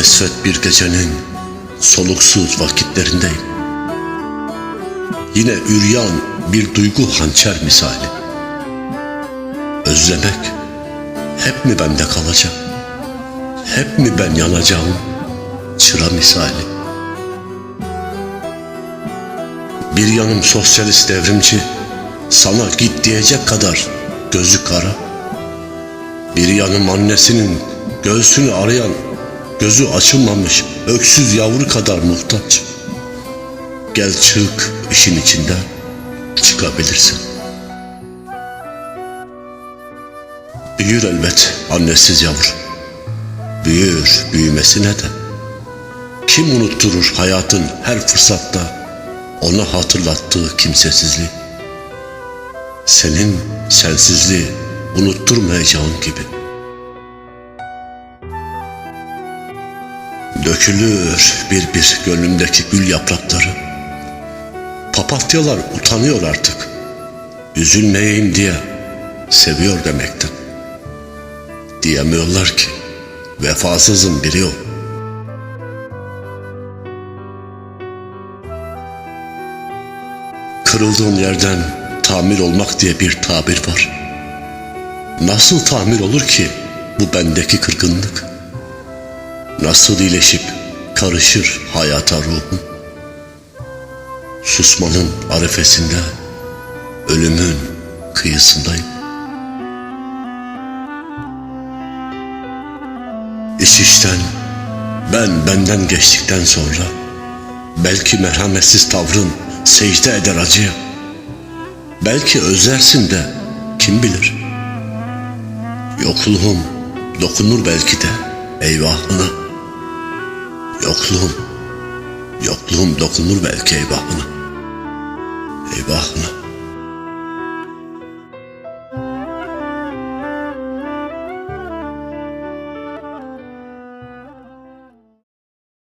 Esvet bir gecenin soluksuz vakitlerindeyim. Yine üryan bir duygu hançer misali. Özlemek hep mi bende kalacak? Hep mi ben yanacağım çıra misali? Bir yanım sosyalist devrimci, sana git diyecek kadar gözü kara. Bir yanım annesinin göğsünü arayan, gözü açılmamış öksüz yavru kadar muhtaç. Gel çık işin içinden, çıkabilirsin. Büyür elbet annesiz yavru. Büyür büyümesine de. Kim unutturur hayatın her fırsatta ona hatırlattığı kimsesizliği? Senin sensizliği unutturmayacağın gibi. Dökülür bir bir gönlümdeki gül yaprakları. Papatyalar utanıyor artık. Üzülmeyeyim diye seviyor demekten. Diyemiyorlar ki vefasızın biri o. Kırıldığın yerden tamir olmak diye bir tabir var. Nasıl tamir olur ki bu bendeki kırgınlık? Nasıl iyileşip karışır hayata ruhum? Susmanın arefesinde, ölümün kıyısındayım. İş işten, ben benden geçtikten sonra belki merhametsiz tavrın secde eder acıya. Belki özlersin de kim bilir. Yokluğum dokunur belki de eyvahına. Yokluğum, yokluğum dokunur belki eyvahına. Eyvahına.